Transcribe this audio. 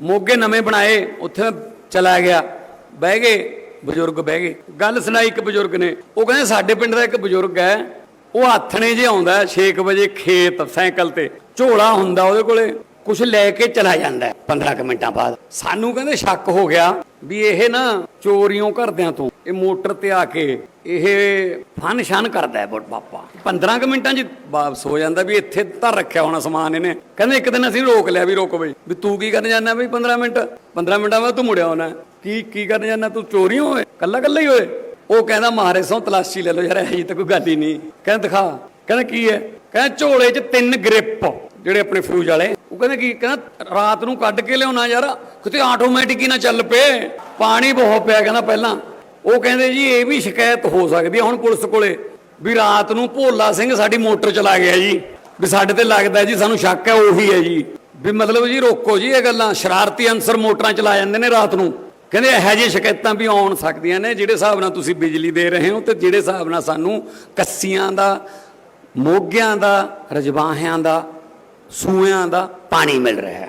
ਮੋਗੇ ਨਵੇਂ ਬਣਾਏ, ਉੱਥੇ ਚਲਾ ਗਿਆ। ਬਹਿ ਗਏ, ਬਜ਼ੁਰਗ ਬਹਿ ਗਏ। ਗੱਲ ਸੁਣਾਈ ਇੱਕ ਬਜ਼ੁਰਗ ਨੇ। ਉਹ ਕਹਿੰਦੇ, ਸਾਡੇ ਪਿੰਡ ਦਾ ਇੱਕ ਬਜ਼ੁਰਗ ਹੈ, ਉਹ ਆਥਣੇ ਜੇ ਆਉਂਦਾ 6 ਵਜੇ ਖੇਤ, ਸਾਈਕਲ ਤੇ। ਝੋਲਾ ਹੁੰਦਾ ਉਹਦੇ ਕੋਲੇ। ਕੁਝ ਲੈ ਕੇ ਚਲਾ ਜਾਂਦਾ ਹੈ। 15 ਕੁ ਮਿੰਟਾਂ ਬਾਅਦ। ਸਾਨੂੰ ਕਹਿੰਦੇ ਸ਼ੱਕ ਹੋ ਗਿਆ ਵੀ ਇਹ ਨਾ ਚੋਰੀਆਂ ਕਰਦਿਆਂ ਤੋਂ, ਇਹ ਮੋਟਰ ਤੇ ਆ ਕੇ ਇਹ ਫਨ ਸ਼ਾਨ ਕਰਦਾ ਹੈ ਬਾਪਾ। 15 ਕੁ ਮਿੰਟਾਂ 'ਚ ਵਾਪਸ ਹੋ ਜਾਂਦਾ ਵੀ ਇੱਥੇ ਧਰ ਰੱਖਿਆ ਹੋਣਾ ਸਮਾਨ ਇਹਨੇ। ਕਹਿੰਦੇ ਇੱਕ ਦਿਨ ਅਸੀਂ ਰੋਕ ਲਿਆ ਵੀ ਰੋਕ ਬਈ। ਵੀ ਤੂੰ ਕੀ ਕਰਨ ਜਾਂਦਾ ਬਈ 15 ਮਿੰਟ? 15 ਮਿੰਟਾਂ ਬਾਅਦ ਤੂੰ ਮੁੜਿਆ ਹੋਣਾ ਕੀ ਕੀ ਕਰਨ ਜਾਂਦਾ? ਤੂੰ ਚੋਰੀ ਹੋਏ ਕੱਲਾ ਕੱਲਾ ਹੀ ਹੋਏ ਉਹ ਕਹਿੰਦਾ ਮਾਰੇ ਸੋਂ ਤਲਾਸ਼ੀ ਲੈ ਲਓ ਯਾਰ, ਇਹ ਤਾਂ ਕੋਈ ਗੱਲ ਹੀ ਨਹੀਂ। ਕਹਿੰਦਾ ਦਿਖਾ। ਕਹਿੰਦਾ ਕੀ ਹੈ? ਕਹਿੰਦਾ ਝੋਲੇ 'ਚ ਤਿੰਨ ਗ੍ਰਿਪ, ਜਿਹੜੇ ਆਪਣੇ ਫਿਊਜ਼ ਵਾਲੇ। ਉਹ ਕਹਿੰਦੇ ਕੀ, ਕਹਿੰਦਾ ਰਾਤ ਨੂੰ ਕੱਢ ਕੇ ਲਿਆਉਣਾ ਯਾਰ, ਕਿਤੇ ਆਟੋਮੈਟਿਕ ਹੀ ਨਾ ਚੱਲ ਪਏ। ਪਾਣੀ ਬਹੁਤ ਪਿਆ ਕਹਿੰਦਾ ਪਹਿਲਾਂ। ਉਹ ਕਹਿੰਦੇ ਜੀ, ਇਹ ਵੀ ਸ਼ਿਕਾਇਤ ਹੋ ਸਕਦੀ ਹੈ ਹੁਣ ਪੁਲਿਸ ਕੋਲੇ, ਵੀ ਰਾਤ ਨੂੰ ਭੋਲਾ ਸਿੰਘ ਸਾਡੀ ਮੋਟਰ ਚਲਾ ਗਿਆ ਜੀ। ਵੀ ਸਾਡੇ ਤੇ ਲੱਗਦਾ ਜੀ, ਸਾਨੂੰ ਸ਼ੱਕ ਹੈ, ਉਹੀ ਹੈ ਜੀ। ਵੀ ਮਤਲਬ ਜੀ, ਰੋਕੋ ਜੀ ਇਹ ਗੱਲਾਂ। ਸ਼ਰਾਰਤੀ ਅਨਸਰ ਮੋਟਰਾਂ ਚਲਾ ਜਾਂਦੇ ਨੇ ਰਾਤ ਨੂੰ। ਕਹਿੰਦੇ ਇਹੋ ਜਿਹੀਆਂ ਸ਼ਿਕਾਇਤਾਂ ਵੀ ਆਉਣ ਸਕਦੀਆਂ ਨੇ, ਜਿਹੜੇ ਹਿਸਾਬ ਨਾਲ ਤੁਸੀਂ ਬਿਜਲੀ ਦੇ ਰਹੇ ਹੋ ਤੇ ਜਿਹੜੇ ਹਿਸਾਬ ਨਾਲ ਸਾਨੂੰ ਕੱਸੀਆਂ ਦਾ, ਮੋਗਿਆਂ ਦਾ, ਰਜਵਾਹਿਆਂ ਦਾ ਸੂਇਆਂ ਦਾ ਪਾਣੀ ਮਿਲ ਰਿਹਾ ਹੈ।